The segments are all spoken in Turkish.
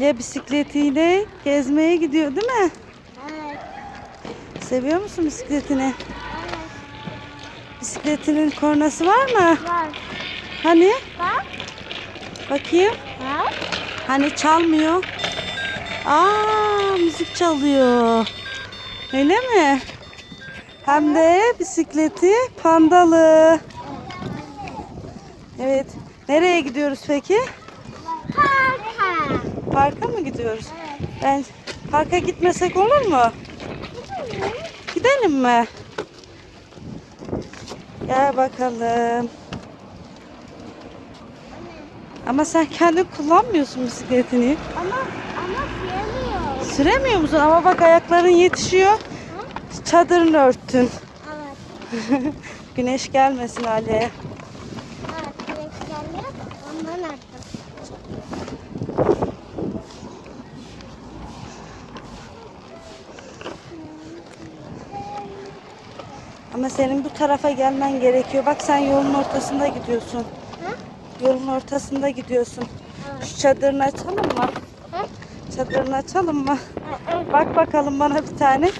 Ya bisikletiyle gezmeye gidiyor değil mi? Evet. Seviyor musun bisikletini? Evet. Bisikletinin kornası var mı? Var. Hani? Bak. Bakayım. Bak. Hani çalmıyor. Aa, müzik çalıyor. Öyle mi? Hem de bisikleti pandalı. Evet. Nereye gidiyoruz peki? Parka. Parka mı gidiyoruz? Evet. Ben parka gitmesek olur mu? Gidelim mi? Gel bakalım. Ama sen kendin kullanmıyorsun bisikletini. Ama ama süremiyor. Süremiyor musun? Ama bak ayakların yetişiyor. Çadırını örttün. Evet. Güneş gelmesin Ali'ye. Evet. Direkt geldi. Ondan attım. Ama senin bu tarafa gelmen gerekiyor. Bak sen yolun ortasında gidiyorsun. Ha? Yolun ortasında gidiyorsun. Evet. Şu çadırını açalım mı? Ha? Çadırını açalım mı? Evet. Bak bakalım bana bir tane.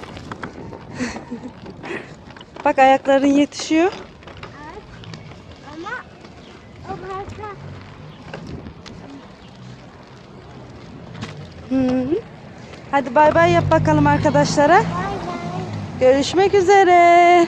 Bak ayakların yetişiyor. Evet. Ama o parka. Hı hı. Hadi bay bay yap bakalım arkadaşlara. Bay bay. Görüşmek üzere.